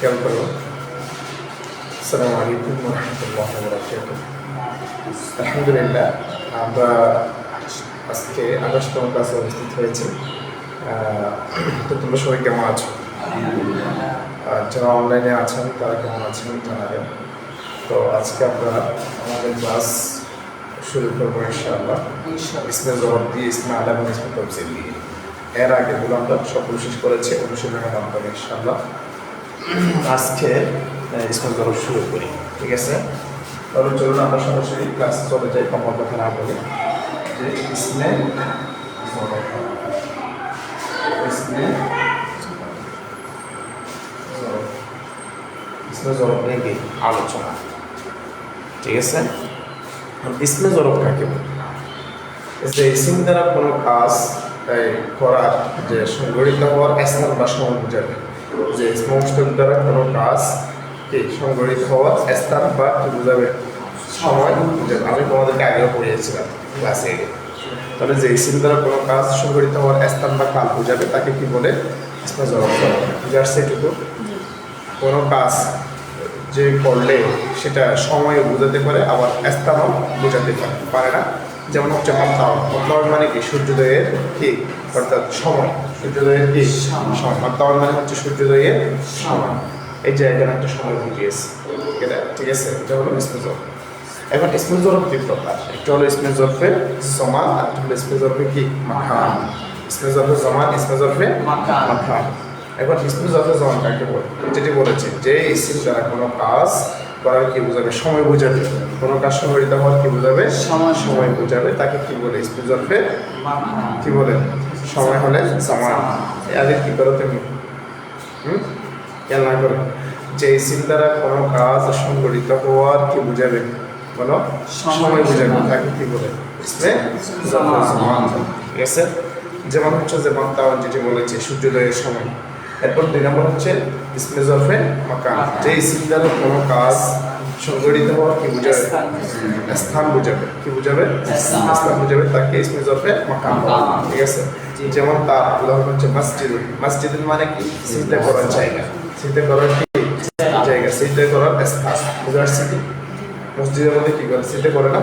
খেয়াল করো? আসসালামু আলাইকুম রহমতুল্লাহ বরাকাতুহ আলহামদুলিল্লাহ আমরা আজকে আঠাশতম ক্লাসে উপস্থিত হয়েছি। তো তোমরা সবাই কেমন আছো? যারা অনলাইনে আছেন তারা কেমন আছেন জানাবেন। তো আজকে আমরা আমাদের ক্লাস শুরু করব ইনশাআল্লাহ। ইসমে জবাব দিয়ে ইসমে আলাম ইসমে তফসিল দিয়ে। এর আগেগুলো আমরা সফল শেষ করেছি অনুশীলনের মাধ্যমে ইনশাআল্লাহ। আজকে ইসমে জবাব শুরু করি, ঠিক আছে? তাহলে চলুন আমরা সরাসরি ক্লাসে চলে যাই কমল কথা না বলে। যে ইসমে জবাব ইসমে নিয়ে কি আলোচনা। ঠিক আছে? ইসমে জরব কাকে যে ইসিম দ্বারা কোনো কাজ করার যে সংগঠিত হওয়ার স্থান বা সময় বোঝাবে যে ইসমষ্টক দ্বারা কোনো কাজ সংগঠিত হওয়ার স্থান বা বোঝাবে সময় আমি তোমাদেরকে আগেও পড়িয়েছিলাম ক্লাসে তাহলে যে ইসিম দ্বারা কোনো কাজ সংগঠিত হওয়ার স্থান বা কাল বোঝাবে, তাকে কি বলে? বলে বুঝে কোনো কাজ যে করলে সেটা সময় বোঝাতে পারে, আবার স্থানও বোঝাতে পারে না? যেমন হচ্ছে মতলাও মতলাও মানে কি? সূর্যোদয়ের কি অর্থাৎ সময়। সূর্যোদয়ের কি সময়। মানে হচ্ছে সূর্যোদয়ের সময়। এই এখানে একটা সময় বুঝিয়েছে ঠিক আছে? ঠিক আছে? এটা হলো ইসমে এখন ইসমে জরফ দুই প্রকার? একটা হলো ইসমে জরফের সমান আর একটা হলো ইসমে জরফে কি? মাখান। ইসমে জরফে সমান ইসমে জরফে। মাখান। এখন ইসমে জরফে সমান কাকে বলে? যেটি বলেছে যে ইসিম দ্বারা কোনো কাজ করার কি বোঝাবে? সময় বোঝাবে। কোনো কাজ সংগঠিত হওয়ার কি বোঝাবে? সময়। সময় বোঝাবে। তাকে কি বলে? ইসমে জরফে কি বলে? সময় হলে সমান আগে কি করো তুমি? হুম? খেয়াল না করো। যে ইসিম দ্বারা কোনো কাজ সংগঠিত হওয়ার কি বোঝাবে? বলো। সময় বোঝাবে। তাকে কি বলে? ঠিক আছে? যেমন হচ্ছে যেমন তাও যেটি বলেছে সূর্যোদয়ের সময়। এরপর দুই নম্বর হচ্ছে ইসমে জরফে মাকান। যে ইসিম দ্বারা কোনো কাজ সংগঠিত হওয়ার কি বোঝাবে? স্থান। বোঝাবে। কি বোঝাবে? স্থান। বোঝাবে। তাকে ইসমে জরফে বলে। ঠিক আছে? যেমন তার উদাহরণ হচ্ছে মসজিদ। মসজিদ মানে কি? চিন্তা করার জায়গা। চিন্তা করার কি? জায়গা। চিন্তা করার স্থান। বুঝতে পারছি কি? মসজিদের মধ্যে কি করে? চিন্তা করে না?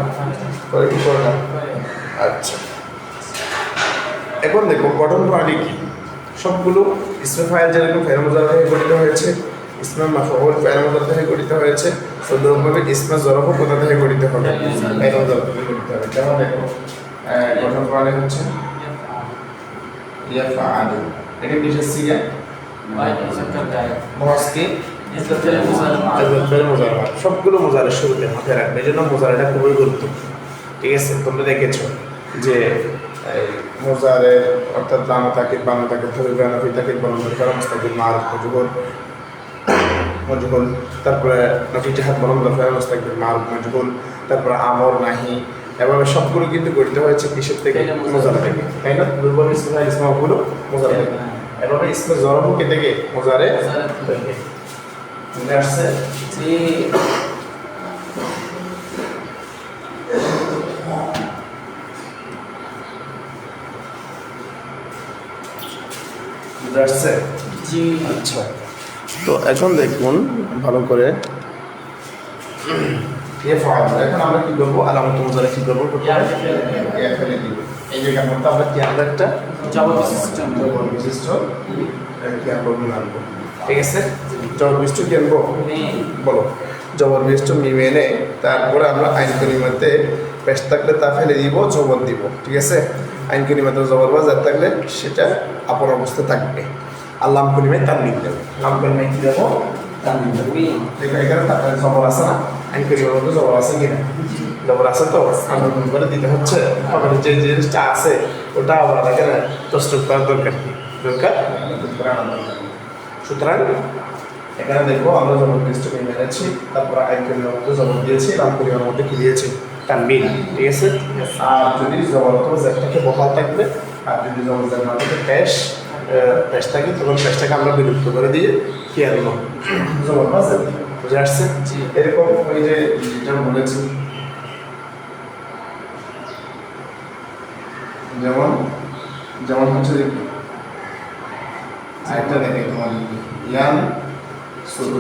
করে কি? করে না? আচ্ছা। এখন দেখো গঠন প্রণালী কি? সবগুলো ইসমে ফাইল যেরকম ফের মজার থেকে গঠিত হয়েছে ইসমে মাফহুল ফের মজার থেকে গঠিত হয়েছে। সুন্দরভাবে ইসমে জরফও কোথা থেকে গঠিত হবে? মজার থেকে গঠিত হবে। যেমন গঠন প্রণালী হচ্ছে ইয়া ফাআলু এটা সিগা সবগুলো মোজারের শুরুতে মাথায় রাখবে। এই জন্য মোজারেটা খুবই গুরুত্বপূর্ণ ঠিক আছে? তোমরা দেখেছ যে মোজারের অর্থাৎ লামা তাকে বানা তাকে ধরে বেনাফি তাকে কারণ তাকে মার মজুগল মজুগল তারপরে নফি জাহাদ বলন ধরে মোস্তাকিল মার মজুগল তারপরে আমর নাহি এভাবে সবগুলো কিন্তু গঠিত হয়েছে কিসের থেকে? মোজার থেকে। তাই না? দুর্বল ইসমা ইসমাগুলো মোজার থেকে। এভাবে ইসমে জরম কে থেকে। মোজারে আসছে? আসছে? আচ্ছা। তো এখন দেখুন ভালো করে। এখন আমরা কি করব? আলামত মোজারে কি করব? ফেলে ফেলে দিব। এই জায়গার মধ্যে আমরা একটা বিশিষ্ট কি আনব? মিম আনব। ঠিক আছে? জবর বিশিষ্ট কি আনব? বলো। জবর বিশিষ্ট মিম এনে তারপরে আমরা আইন কলিমাতে পেশ থাকলে তা ফেলে দিব জবর দিব। ঠিক আছে? আইন কলিমাতে জবর বা যা থাকলে সেটা আপন অবস্থায় থাকবে। আল্লাহ কলিমে তার নিন দেবো। নাম কলিমে কি দেবো? তার নিন দেবো। এখানে তারপরে জবর আছে না? আইন কলিমার মধ্যে জবর আছে কিনা? জবর আছে তো? ভুল করে দিতে হচ্ছে। আবার যে জিনিসটা আছে ওটা আবার এখানে প্রস্তুত করার দরকার কি দরকার? সুতরাং এখানে দেখব আমরা জবর লিস্টকে মেনেছি তারপর আইন কলিমার মধ্যে জবর দিয়েছি নাম কলিমার মধ্যে কি দিয়েছি তানবিন ঠিক আছে? আর যদি জবর অথবা জেটটাকে বহাল থাকবে? আর যদি জবর জেট না থাকে থাকে তখন পেশটাকে আমরা বিলুপ্ত করে দিয়ে কি আনব বুঝে আসছে? জি। এরকম ওই যে যেটা বলেছি। যেমন যেমন হচ্ছে? আরেকটা দেখে তোমার ইয়ান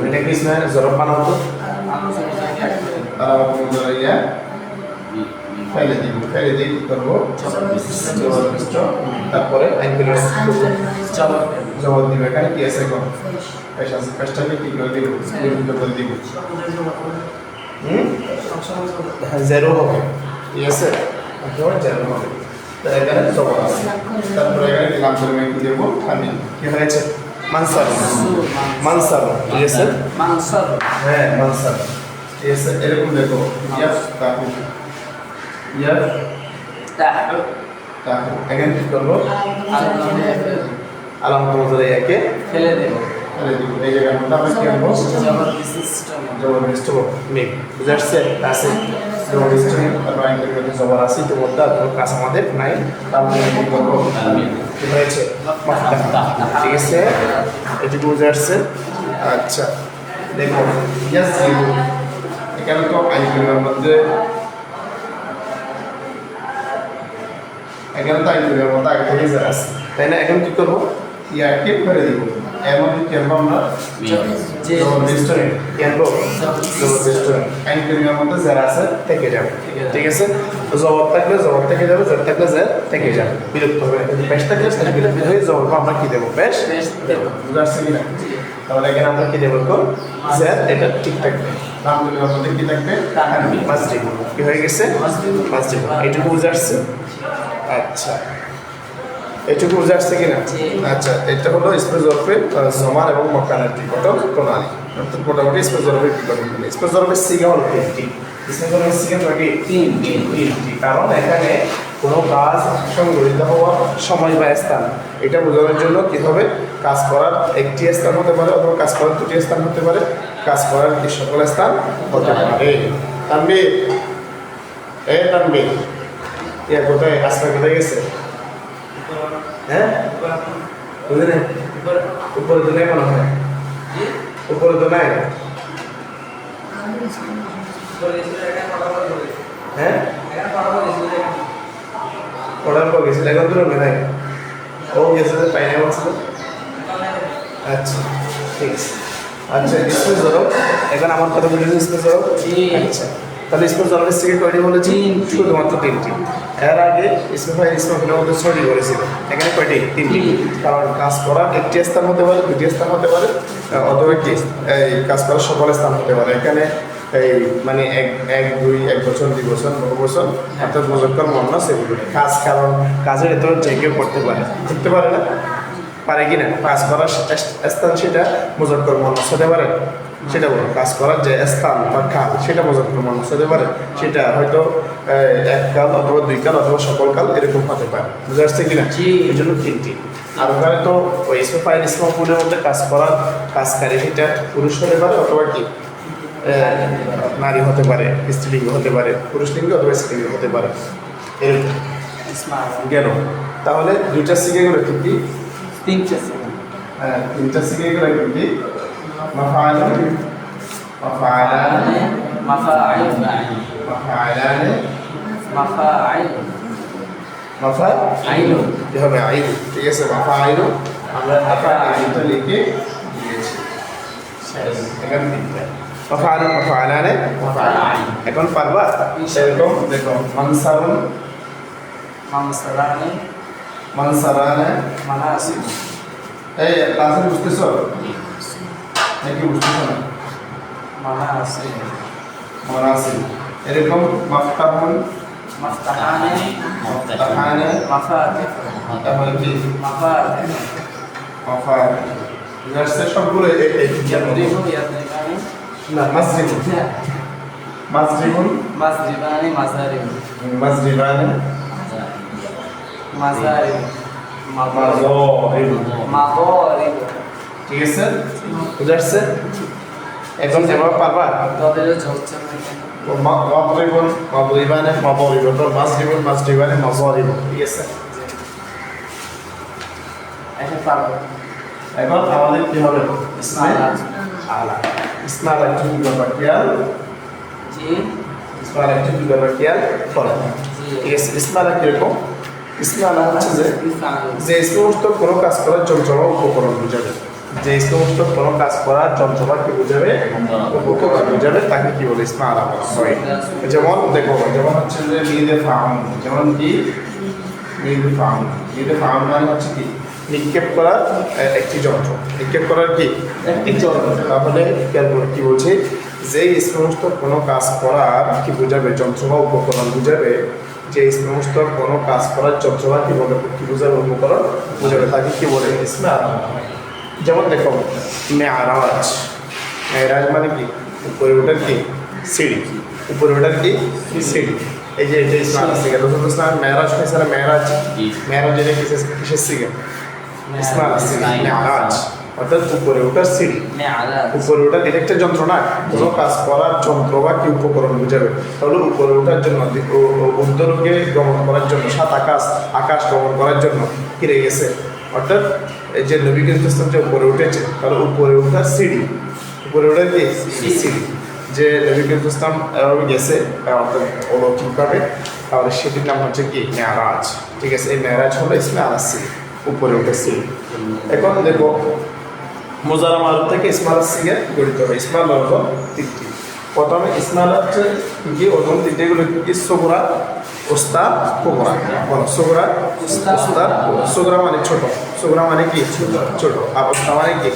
এটা কি জরব বানাও তো আলামত মুজারিয়া ফেলে দিব ফেলে দিয়ে কি করব? তারপরে জবাব দিব এখানে কি আছে এখন? করে দিব? দিব। জেরো হবে। ঠিক আছে? জেরো হবে। এখানে আছে। তারপরে এখানে নাম করে কি দেবো? আমি। কি হয়েছে? মানসার মানসার ঠিক আছে? মানসার হ্যাঁ মানসার ঠিক আছে এরকম দেখো। এখানে করব? আলামত মুজারিয়াকে ফেলে দেব। এই জায়গার মধ্যে আমরা কি আনব? জবরদস্ত মেঘ বুঝে আসছে? আছে। জবরদস্ত আইনকে যদি জবর আছে তো মধ্যে কাজ আমাদের নাই। করব? কি হয়েছে? ঠিক আছে? এটুকু বুঝে আসছে? আচ্ছা। দেখো ইয়াস এখানে তো আইনগুলোর মধ্যে এখানে তো আইনগুলোর মধ্যে আগে থেকে যা আছে। তাই না? এখন কি করব? ইয়াকে ফেলে দিব। এমন কি করব আমরা? যে রেস্টুরেন্ট কেনবো রেস্টুরেন্ট আইনক্রিমের মধ্যে যারা আছে থেকে যাবে। ঠিক আছে। জবাব থাকলে জবাব থেকে যাবে যার থাকলে যার থেকে যাবে। বিরক্ত হবে পেশ থাকলে বিরক্ত হয়ে জবাব আমরা কি দেবো? বেশ? কি না তাহলে এখানে আমরা কি দেবো তো স্যার এটা ঠিক থাকবে। মধ্যে কি থাকবে। মাসজিদ। কি হয়ে গেছে। মাসজিদ। এইটুকু বুঝে আসছে। আচ্ছা। এইটুকু বুঝে আসছে কিনা আচ্ছা এটা হলো স্পেস জরফের জমান এবং মকানের টিকট প্রণালী। অর্থাৎ মোটামুটি স্পেস জরফের টিকট স্পেস জরফের সিগা হলো তিনটি। স্পেস জরফের সিগা থাকে তিন তিনটি। কারণ এখানে কোনো কাজ সংগঠিত হওয়ার সময় বা স্থান। এটা বোঝানোর জন্য কি হবে কাজ করার একটি স্থান হতে পারে অথবা কাজ করার দুটি স্থান হতে পারে। কাজ করার কি সকল স্থান হতে পারে। এ ইয়া কোথায়? আসলে কোথায় গেছে? হ্যাঁ? বুঝলেন উপরে তো নেই মনে হয়। উপরে তো নাই? হ্যাঁ? অর্ডার করে গেছিল এখন তো নাই। ও গেছে যে পাইনে বলছিল আচ্ছা ঠিক আছে। আচ্ছা ধরো এখন আমার কথা বলে স্পেস ধরো আচ্ছা। তাহলে স্পেস ধরনের থেকে কয়টি বলেছি। শুধুমাত্র তিনটি। এর আগে ইসমাফাই ইসমাফিনের মধ্যে ছয়টি বলেছিল এখানে কয়টি? তিনটি। কারণ কাজ করার একটি স্থান হতে পারে দুটি স্থান হতে পারে অথবা একটি এই কাজ করার সকল স্থান হতে পারে। এখানে এই মানে এক এক দুই এক বছর দুই বছর বহু বছর অর্থাৎ মুজক্কর মন্না সেগুলো কাজ কারণ কাজের এত যে কেউ করতে পারে করতে পারে না পারে কি না? কাজ করার স্থান সেটা মুজক্কর মন্নাস হতে পারে। সেটা বলো কাজ করার যে স্থান বা কাল সেটা মুজক্কর মন্নাস হতে পারে। সেটা হয়তো এক কাল অথবা দুই কাল অথবা সকল কাল এরকম হতে পারে। বুঝতে পারছে কিনা। এই জন্য তিনটি। আর ওখানে তো ওই ইসমাফাইল ইসমাফুলের মধ্যে কাজ করার কাজকারী সেটা পুরুষ হতে পারে অথবা কি? নারী হতে পারে স্ত্রীলিঙ্গ হতে পারে পুরুষ লিঙ্গ অথবা স্ত্রীলিঙ্গ হতে পারে। এরকম। গেল তাহলে দুইটা শিখে গেলো কি? তিনটে সেকেন্ড হ্যাঁ, তিনটা শিখে গেলো কি? মাফাআইল মাফাআলান মাফাআইল মাফা আইলু কি হবে আইলু ঠিক আছে মাফা আইলু আমরা আইলুটা লিখে দিয়েছি এখানে তিনটা মাফা আলু মাফা আলানে মাফা আলান এখন পারবা সেরকম দেখো মানসারুন মানসারানি মানসারানে মানাসিব এই ক্লাসে বুঝতেছ নাকি বুঝতেছ না মানাসিব মনাসিব এরকম মাফতাহুন? মাফতাহানি? মাফতাহানে? মাফাতিহ তারপরে কি? মাফাতিহ মাফা জাস্ট সবগুলো এই এই ইয়াদরিবু ইয়াদরিবানি না মাসরিবুন মাসরিবুন মাসরিবানি মাজারিবু মাসরিবানে মাজারিবু মাযরিবুন মাগরিবু ঠিক আছে? বুঝাচ্ছে? একদম যেভাবে পারবা? মাদরিবুন মাদরিবানে মাদরিবুন তো মাসরিবুন মাসরিবানে মাযরিবুন ঠিক আছে? এখন পারব। এখন আমাদের কি হবে? ইসমাইল আলা ইসমাইল একটু কি জি। ইসমাইল কি করবা খেয়াল? করো ঠিক আছে ইসমাইল কীরকম? ইসমাইল হচ্ছে যে যে সমস্ত কোনো কাজ করার চমচমা উপকরণ বোঝাবে যে সমস্ত কোনো কাজ করার যন্ত্রপাতি বোঝাবে? উপকরণ বোঝাবে? তাকে কি বলে? ইসমা আলা বলা হয় যেমন দেখো যেমন হচ্ছে যে নিজে ফার্ম যেমন কি? নিজে ফার্ম নিজে ফার্ম মানে হচ্ছে কি? নিক্ষেপ করার একটি যন্ত্র। নিক্ষেপ করার কি? একটি যন্ত্র। তাহলে খেয়াল করো কি বলছি? যে সমস্ত কোনো কাজ করার কি বোঝাবে? যন্ত্র বা উপকরণ বুঝাবে? যে এই সমস্ত কোনো কাজ করার যন্ত্র বা কি বলে? কি বোঝাবে? উপকরণ বোঝাবে। তাকে কি বলে? ইসমে আলা বলা হয় যেমন দেখো মেয়ারাজ। মেয়ারাজ মানে কি? উপরে ওঠার কি? সিঁড়ি। উপরে ওঠার কি? সিঁড়ি। এই যে এটা ইসলাম সিগে রসুল ইসলাম মেয়ারাজ হয়েছে না? মেয়ারাজ? মেয়ারাজ এটা কিসের কিসের সিগে ইসলাম সিগে মেয়ারাজ। অর্থাৎ উপরে ওঠার সিঁড়ি। উপরে এটা একটা যন্ত্র না কোনো কাজ করার যন্ত্র বা কি উপকরণ বুঝাবে? তাহলে উপরে ওঠার জন্য উত্তরকে গমন করার জন্য সাত আকাশ আকাশ গমন করার জন্য ফিরে গেছে অর্থাৎ এই যে নবী কিন্তু ইসলাম যে উপরে উঠেছে তাহলে উপরে ওঠার সিঁড়ি। উপরে ওঠার কি? সিঁড়ি। যে নবী কিন্তু ইসলাম এভাবে গেছে অর্থাৎ অলৌকিকভাবে তাহলে সেটির নাম হচ্ছে কি? মেয়ারাজ ঠিক আছে এই মেয়ারাজ হলো ইসমে আলাস সিঁড়ি উপরে উঠে সিঁড়ি। এখন দেখো মোজারাম মারুফ থেকে ইসমাল সিগে গঠিত হয়। ইসমাল তিনটি। প্রথমে ইসমাল হচ্ছে কি? ওজন তিনটেগুলো কি? কি? ওস্তা কোবরা। বলো সগুরা ওস্তা সগুরা মানে ছোট। সগুরা মানে কি? ছোট। আর ওস্তা মানে কি?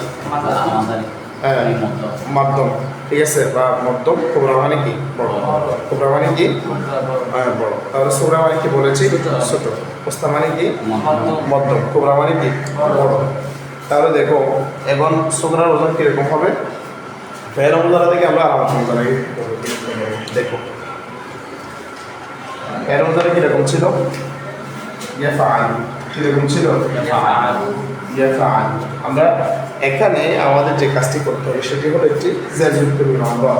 হ্যাঁ, মাধ্যম। ঠিক আছে বা মধ্যম। কোবরা মানে কি? বড়। কোবরা মানে কি? হ্যাঁ, বড়। তাহলে সগুরা মানে কি বলেছি? ছোট। ওস্তা মানে কি? মধ্যম। কোবরা মানে কি? বড়। তাহলে দেখো এখন সুগরার ওজন কীরকম হবে? ফের থেকে আমরা আলোচনা করি দেখো। ফের মুদারা কীরকম ছিল? ইয়াফআল। কীরকম ছিল? আমরা এখানে আমাদের যে কাজটি করতে হবে সেটি হলো একটি জেরযুক্ত আমরা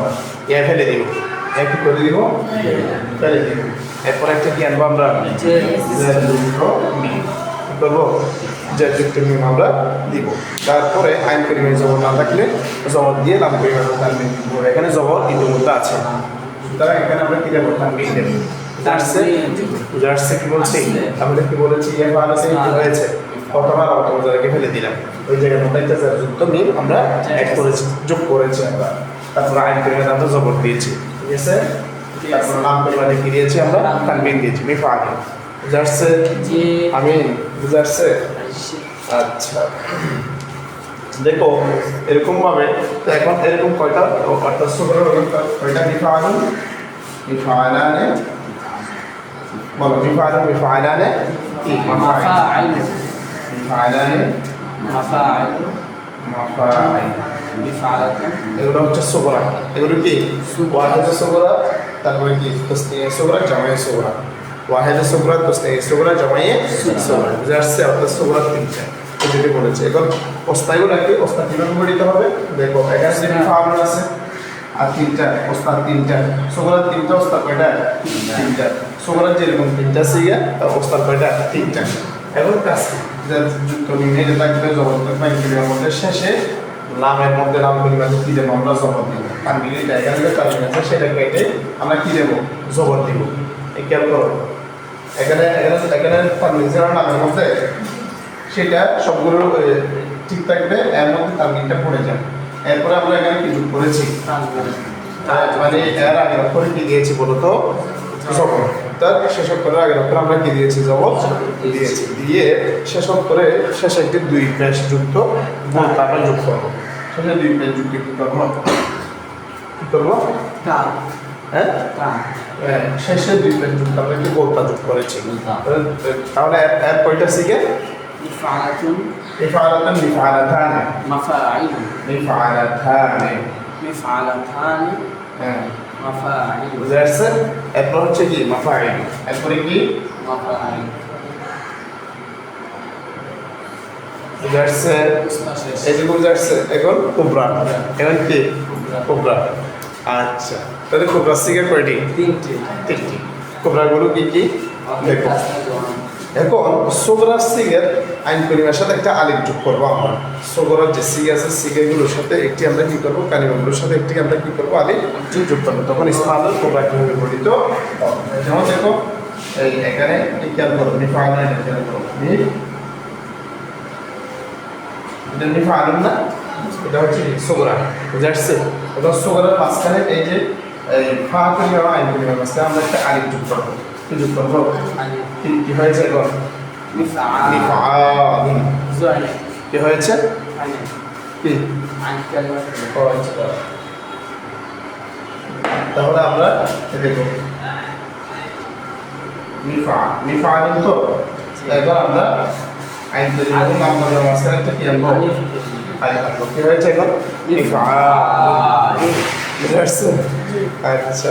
ইয়া ফেলে দিব। এক করে দিব? ফেলে দিব। এরপর একটা কি আনব আমরা? জেরযুক্ত মিম করব। জেরযুক্ত মিম আমরা দিব। তারপরে আইন পরিমাণে জবর না থাকলে জবর দিয়ে লাভ পরিমাণ এখানে জবর ইতিমধ্যে আছে। সুতরাং এখানে আমরা কি দেবো তানবিন দেবো। যাচ্ছে কি বলছি কি বলেছি ইয়ে ভালো সেই হয়েছে? অটোমোজারকে ফেলে দিলাম। ওই জায়গায় যুক্ত মিল আমরা অ্যাড করেছি যোগ করেছি আমরা। তারপর আইন আমরা জবর দিয়েছি। ঠিক আছে? তারপর নাম পরিমাণে কি দিয়েছি আমরা? তানবিন দিয়েছি। মিফা আগে বুঝাচ্ছে আমি আচ্ছা। দেখো এরকম ভাবে তো এখন এরকম কয়টা? অর্থাৎ কয়টা? বলো মিফাআলুন মিফাআলানে কি এগুলো হচ্ছে সুগরা এগুলো কি ওয়াহিদ সুগরা তারপরে কি তসনিয়ে সুগরা জামায়ে সুগরা ওয়াহিদ সুগরা তসনিয়ে সুগরা জামায়ে সুগরা বুঝাচ্ছে অর্থাৎ সুগরা তিনটা যেটি বলেছে এখন কীভাবে গঠিত হবে দেখো এখানে যে ফার্মুল আছে আর তিনটা তিনটা সুগরা তিনটা কয়টা তিনটা সুগরা যেরকম তিনটা সিগা ওস্তাদ কয়টা? তিনটা। এখন কাজ? যে যুক্ত নিয়ে যেটা একটা জগৎ মধ্যে শেষে নামের মধ্যে নাম পরিমাণে কি দেবো আমরা জবর দিব। এখানে যে টার্মিন আছে সেটা কেটে আমরা কি দেবো? জবর দিব। এই খেয়াল করো। এখানে এখানে এখানে টার্মিনেশন নামের মধ্যে সেটা সবগুলো ঠিক থাকবে এর মধ্যে টার্মিনটা পড়ে যাবে। এরপরে আমরা এখানে কি যোগ করেছি? মানে এর আগে অক্ষরে কি দিয়েছি বলতো জবর তার শেষ অক্ষরের আগের অক্ষরে আমরা কি দিয়েছি জবর দিয়েছি। দিয়ে শেষ অক্ষরে শেষে একটি দুই পেশ যুক্ত। তারপর যোগ করব। শেষে দুই পেশ যুক্ত কি করব? কি করব? হ্যাঁ? হ্যাঁ, শেষে দুই পেশ যুক্ত আমরা একটি গোলতা যোগ করেছি। তাহলে এর কয়টা শিখে বিফালাতুন ইফালাতান মিফালাতান মাফাআইল মিফালাতান মাফাআইল বুঝে আসছে এরপর হচ্ছে কি মাফাইল এরপরে কি মাফাআইল বুঝে শেষ এটুকু বুঝে আসছে এখন কুবরা এখন কি? কুবরা আচ্ছা। তাহলে কুবরা শিখে কয়টি তিনটে। তিনটি। কুবরাগুলো কি কি? দেখো। এখন, সোগরার সিগের আইন পরিমাণের সাথে একটা আলিফ যোগ করব আমরা। সোগরার যে সিগ আছে সিগেগুলোর সাথে একটি আমরা কি করব? কানিমাগুলোর সাথে একটি আমরা কি করব? আলিফ যোগ করব। তখন ইসমাল কোবরা কীভাবে গঠিত? যেমন দেখো এখানে খেয়াল খেয়াল না? এটা হচ্ছে সোগরা। সোগরার মাঝখানে এই যে আইন আমরা একটা আলিফ যোগ করব। কি যোগ করবো ألف কি কি হয়েছে এখন مفعل মিফআলুন زعل কি হয়েছে ألف কি عن كلمة ও আচ্ছা। তাহলে আমরা এই দেখো মিফা মিফালুন তো এবার আমরা আইন পরিমাণ নাম বলার মাঝখানে একটা কি আনবো ألف আলিফ আনবো কি হয়েছে এখন মিফআলুন বুঝতে পারছো আচ্ছা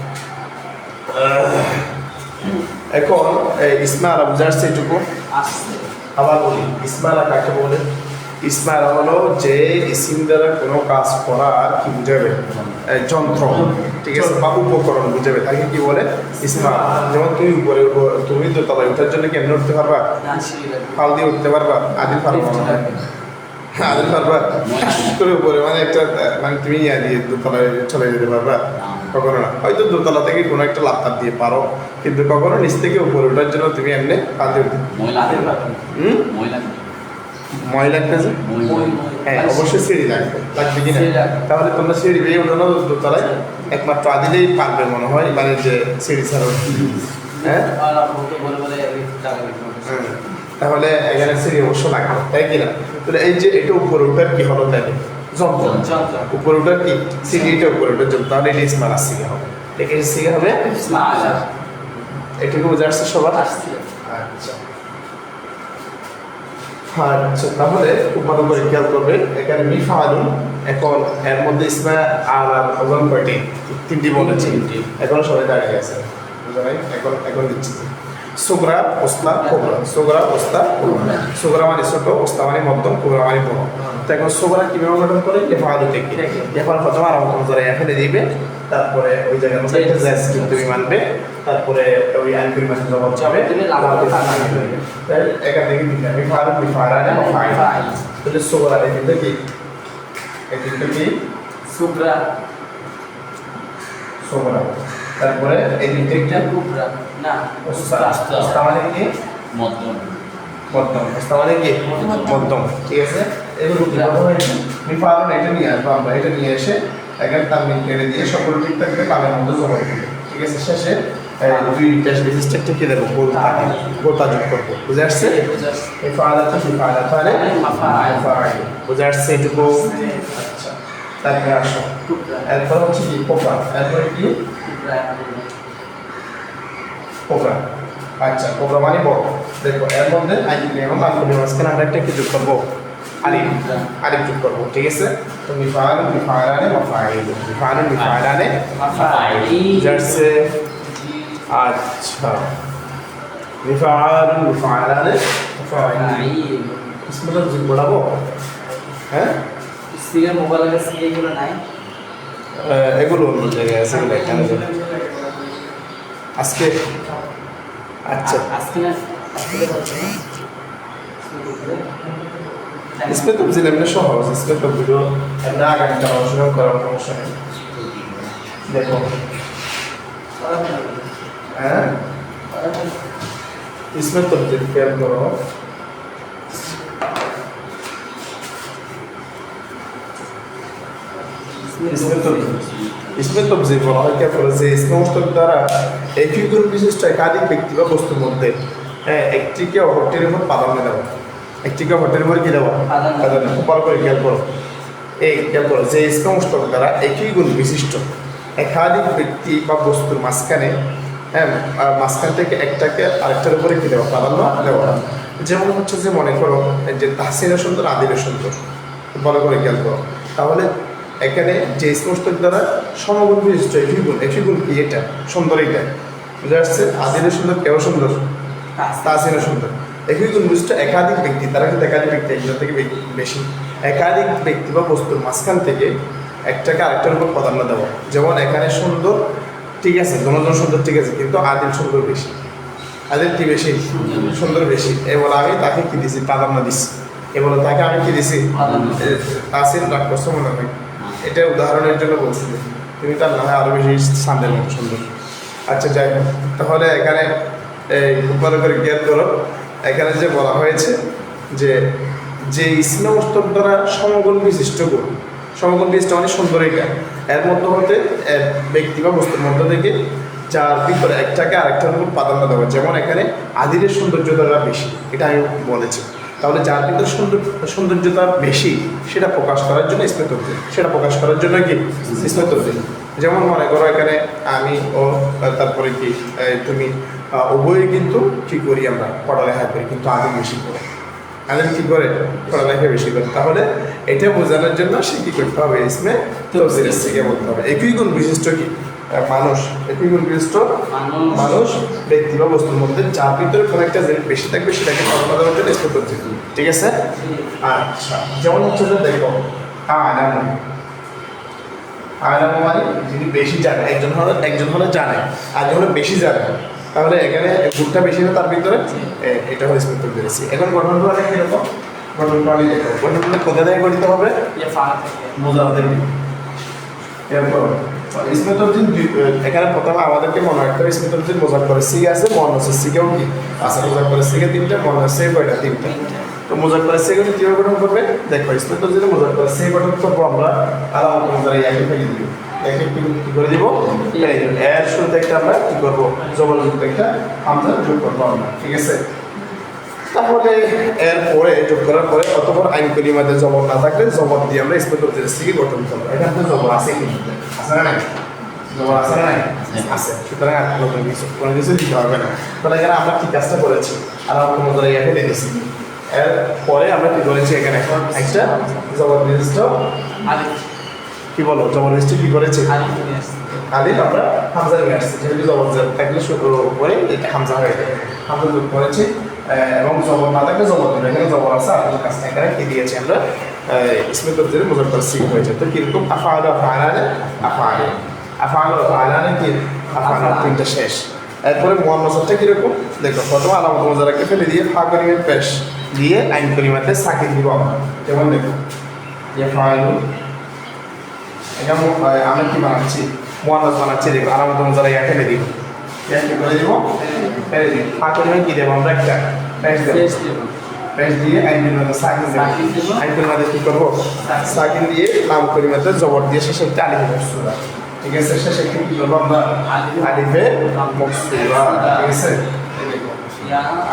এখন, এই ইসমা আলা বুঝাচ্ছে এটুকু। আবার বলি ইসমারা কাকে বলে? ইসমারা হলো যে ইসিম দ্বারা কোনো কাজ করার কি বুঝাবে? যন্ত্র, ঠিক আছে, বা উপকরণ বুঝাবে, তাকে কি বলে? ইসমা যেমন তুমি উপরে তুমি তো তলায় ওঠার জন্য কেমনে উঠতে পারবা? ফাল দিয়ে উঠতে পারবা, আদিল পারবা। আদিল পারবা? করে উপরে মানে একটা মানে তুমি ইয়া দিয়ে দোতলায় চলে যেতে পারবা। কখনো না। হয়তো দোতলা থেকে কোনো একটা লাফতার দিয়ে পারো কিন্তু কখনো নিচ থেকে উপরে ওঠার জন্য তুমি এমনি কাঁদে উঠতে হুম? ময়লা ময়লা যে? হ্যাঁ অবশ্যই সিঁড়ি লাগবে। লাগবে কি না? তাহলে তোমরা সিঁড়ি বেয়ে ওঠানো দোতলায়। একমাত্র আদিলেই পারবে মনে হয় মানে যে সিঁড়ি ছাড়া হ্যাঁ। তাহলে এখানে সিঁড়ি অবশ্য লাগবে তাই কি না? তাহলে এই যে এটা উপরে ওঠার কি হলো তাহলে? যন্ত্র উপরে কি? সিঁড়ি এটা উপরে জন্য তাহলে এটা আসছে হবে। এটা শিখে হবে। এটুকু বোঝা আসছে সবার? আসছে। আচ্ছা। আচ্ছা তাহলে ভালো করে খেয়াল করবে। এখানে মিফালুন এখন এর মধ্যে ইসমা আর ওজন কয়টি তিনটি বলেছি। এখন সবাই দাঁড়িয়ে আছে। বুঝা এখন এখন দিচ্ছি। সুগরা ওস্তা কোবরা। সুগরা ওস্তা কোবরা। সুগরা মানে ছোট ওস্তা মানে মধ্যম কোবরা মানে বড়। তো এখন সুগরা কীভাবে গঠন করে? এফালু থেকে এখন প্রথম আর অঙ্কন ধরে এখানে দিবে তারপরে ওই জায়গার মধ্যে একটা জ্যাস তুমি মানবে তারপরে ওই আইনকুল মাসে জবাব যাবে। এখান থেকে দিতে হবে ফারুক বিফারানে ফাইল ফাইল। তাহলে সুগরা এই দিকটা কি? এই কি? সুগ্রা সুগরা তারপরে এই দিকটা কুবরা না মানে কি? মধ্যম। মধ্যম। ওস্তা মানে কি? মধ্যম। ঠিক আছে? এগুলো কথা হয়েছে বিফারুন এটা নিয়ে আসব আমরা। এটা নিয়ে এসে এখানে তার মিল কেটে দিয়ে সকল ঠিক থাকবে মধ্যে জমা দিবে ঠিক আছে? শেষে এই দুই টেস্ট বিশিষ্ট একটা কি দেবো? গোলতা গোলতা যোগ করব। বুঝে আসছে? এই তাহলে বুঝে এটুকু আচ্ছা। তারপরে আসো। এরপর হচ্ছে কি কোপরা এরপরে কি? কুবরা। আচ্ছা কোবরা মানে বড়। দেখো, এর মধ্যে আইন নিয়ম আলকুলি মাঝখানে আমরা একটা কি যোগ করব? আলিফ আলিফ যোগ করব, ঠিক আছে? তো মিফাল মিফালানে মাফাইল। মিফাল মিফালানে মাফাইল। যাচ্ছে আচ্ছা। মিফাল মিফালানে মাফাইল। ফাইল ইসমটা যোগ পড়াবো হ্যাঁ? সিগা মোবাইল সিগা এগুলো নাই? এগুলো অন্য জায়গায় আছে এগুলো এখানে আজকে আচ্ছা। আজকে না এমনি সহজ ইসমে তো ভিডিও এমনি আগামীকাল অনুশীলন করার সমস্যা নেই। দেখো। হ্যাঁ? ইসমে তো যদি করো ইসমের তবজি বলা হয় কেন যে ইসমে মুস্তক দ্বারা একই গুরু বিশিষ্ট একাধিক ব্যক্তি বা বস্তুর মধ্যে হ্যাঁ একটিকে হোটেলের মধ্যে প্রাধান্য দেওয়া একটিকে হোটেলের উপর কি দেওয়া প্রাধান্য ভালো করে খেয়াল করো এই খেয়াল করো যে ইসমে মুস্তক দ্বারা একই গুণ বিশিষ্ট একাধিক ব্যক্তি বা বস্তুর মাঝখানে হ্যাঁ মাঝখান থেকে একটাকে আরেকটার উপরে কি দেওয়া প্রাধান্য দেওয়া যেমন হচ্ছে যে মনে করো যে তাহসিনের সুন্দর আদিলের সুন্দর ভালো করে খেয়াল করো তাহলে এখানে যে স্পষ্টক দ্বারা সমগুণ বিশিষ্ট কি এটা? সুন্দর এটা। বুঝে আসছে আদিলের সুন্দর কেউ সুন্দর? তাহসিনের সুন্দর। একই গুণ বিশিষ্ট একাধিক ব্যক্তি তারা কিন্তু একাধিক ব্যক্তি একজন থেকে বেশি। একাধিক ব্যক্তি বা বস্তুর মাঝখান থেকে একটাকে আরেকটার উপর প্রাধান্য দেওয়া। যেমন এখানে সুন্দর ঠিক আছে দুজন সুন্দর ঠিক আছে কিন্তু আদিল সুন্দর বেশি। আদিল কি বেশি? সুন্দর বেশি। এ বলে আমি তাকে কি দিছি? প্রাধান্য দিছি। এ বলে তাকে আমি কি দিছি। তাসির রাগ করছ মনে হয়। এটা উদাহরণের জন্য বলছি। তুমি তার নামে আরও বেশি সান্দের মতো সুন্দর। আচ্ছা যাই হোক। তাহলে এখানে এই ভালো করে জ্ঞান করো এখানে যে বলা হয়েছে যে যে ইসলাম উস্তব দ্বারা সমগুণ বিশিষ্ট গুণ। সমগুণ বিশিষ্ট অনেক সুন্দর এটা। এর মধ্যে হতে এক ব্যক্তি বা বস্তুর মধ্য থেকে যার ভিতরে একটাকে আরেকটার উপর প্রাধান্য দেওয়া যেমন এখানে আদিরের সৌন্দর্যতা বেশি, এটা আমি বলেছি। তাহলে যার ভিতরে সুন্দর সৌন্দর্যতা বেশি সেটা প্রকাশ করার জন্য ইসমেত সেটা প্রকাশ করার জন্য কি? ইসমেত যেমন মনে করো এখানে আমি ও তারপরে কি তুমি আহ, উভয়ই কিন্তু কি করি আমরা? পড়ালেখা করি কিন্তু আগে বেশি করে আগে কি করে? পড়ালেখা বেশি করে। তাহলে এটা বোঝানোর জন্য সে কি করতে হবে? ইসমে থেকে বলতে হবে। একই গুণ বিশিষ্ট কি? মানুষ বিশিষ্ট মানুষ। ব্যক্তি বা বস্তুর মধ্যে যার ভিতরে কোনো একটা জিনিস বেশি থাকবে সেটাকে কল্পনা জন্য ঠিক আছে? আচ্ছা যেমন হচ্ছে যে দেখো আলাম আলাম মানে যিনি বেশি জানে একজন হলে একজন হলে জানে আর হলে বেশি জানে। তাহলে এখানে গুণটা বেশি না তার ভিতরে? এটা হলো স্পেক্টর দিয়েছি এখন গঠন প্রণালী কীরকম? গঠন প্রণালী দেখো। গঠন প্রণালী কোথা থেকে গঠিত হবে? থেকে। মোজাদের এরপর ইসমেতরজিন এখানে প্রথমে আমাদেরকে মনে রাখতে হবে ইসমেতরজিন মোজাক করে সি আছে, মন আছে সিকেও কি? আছে মোজাক করে সিকে তিনটা, মন আছে কয়টা? তিনটা। তো মোজাক করে সি গঠন কীভাবে গঠন করবে? দেখো ইসমেতরজিন মোজাক করে সি গঠন করব আমরা আলাদা মোজার একে ফেলে দিব। একে কি করে দিব? এর শুরুতে একটা আমরা কি করব? জবরদস্ত একটা হামজা যোগ করব আমরা, ঠিক আছে? তাহলে এর পরে যোগ করার পরে অতপর আইন কলিমাতে জবর না থাকলে জবর দিয়ে আমরা করতে থেকে গঠন করব? এখানে তো জবর আছে কি আছে না নাই? জবর আছে না নাই? আছে। সুতরাং আর নতুন কিছু কোনো কিছু দিতে হবে না। তাহলে এখানে আমরা কি কাজটা করেছি? আর আমরা কোনো ধরে ইয়াকে দিয়েছি। এর পরে আমরা কি করেছি? এখানে এখন একটা জবর নির্দিষ্ট আলিফ। কি বলো? জবর কি করেছি? আলিফ আমরা হামজা নিয়ে আসছি। যেহেতু জবর জের থাকলে শুরু করে এটা হামজা হয়ে যায়। হামজা যোগ করেছি। এবং জবর না থাকলে জবর দেবে এখানে জবর আছে কাছে এখানে কি দিয়েছি আমরা ইসমে তবজির মুজক্কর সিং হয়েছে। তো কীরকম আফআল আফআলানে? আফআল। আফআল আফআলানে কি? আফআল তিনটা শেষ। এরপরে মোহাম্মদটা কীরকম? দেখো প্রথম আলামত মোজারাকে ফেলে দিয়ে ফা করিমের পেশ। দিয়ে আইন করিমাতে সাকিন দিব আমরা। যেমন দেখো যে ফাইলু এটা মো- আহ, আমরা কি বানাচ্ছি? মোয়ান্নাস বানাচ্ছি দেখো আলামত মোজারা ইয়া ফেলে দিব। ইয়া কি করে দিব? ফেলে দিব। ফা করিমে কি দেবো আমরা? একটা। পেশ দেবো শেষ দেব পেশ দিয়ে আইনের মধ্যে সাকিন সাকিন দেবো দেবো। আইনের মধ্যে কি করব সাকিন। সাকিন দিয়ে নাম করিমাতে জবর দিয়ে শেষে একটা আলিফে মকসুরা ঠিক আছে শেষে কি কি করব আমরা আলিফে আলিফে মকসুরা ঠিক আছে এই দেখো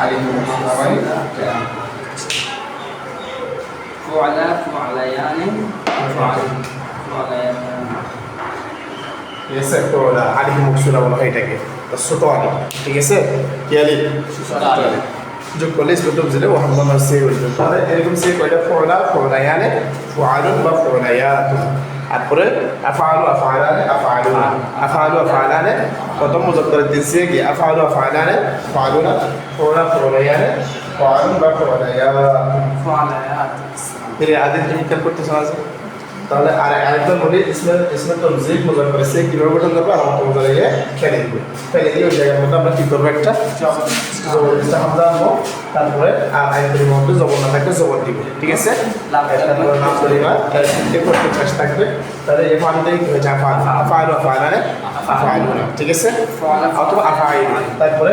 আলিফে মকসুরা এটা। ফুআলা ফুআলায়ানি ফুআলা ঠিক আছে তো ওটা মকসুরা বলা হয় এটাকে ছোট আলিফ ঠিক আছে কি আলিফ আলিফ। যোগ করলে স্পেক্টম জিলে ও হামদানা সে হইল তাহলে এরকম সে কয়টা ফোলা ফোলায়ানে ফুআলুন বা ফোলায়াতুন তারপরে আফআলু আফআলানে আফআলুনা আফআলু আফআলানে প্রথম মুজাক্কার দিন সে কি আফআলু আফআলানে ফালুনা ফোলা ফোলায়ানে ফালুন বা ফোলায়াতুন ফুআলায়াত এর আদিল তুমি খেয়াল করতেছ না আছে? তাহলে আর আরেকজন বলি ইসমের ইসমের তো জিক মজার করে সে কীভাবে গঠন করবে আর আমাকে মজার ইয়ে ফেলে দিবে ফেলে দিয়ে ওই জায়গার মধ্যে আমরা কী করব একটা আনব তারপরে আর আইনের মধ্যে জবর না থাকলে জবর দিব ঠিক আছে নাম তিনটে করতে চাষ থাকবে তাহলে এ ফালুটাই কি হয়েছে আফাল আফালু আফালানে ঠিক আছে অথবা আফাইল তারপরে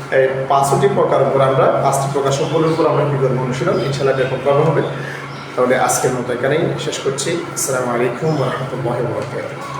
এই পাঁচটি প্রকার উপর আমরা, পাঁচটি প্রকার সকলের উপর আমরা কী করব অনুশীলন ইনশাল্লাহ এটা করা হবে। তাহলে আজকের মতো এখানেই শেষ করছি। আসসালামু আলাইকুম রহমতুল্লাহ বরকাত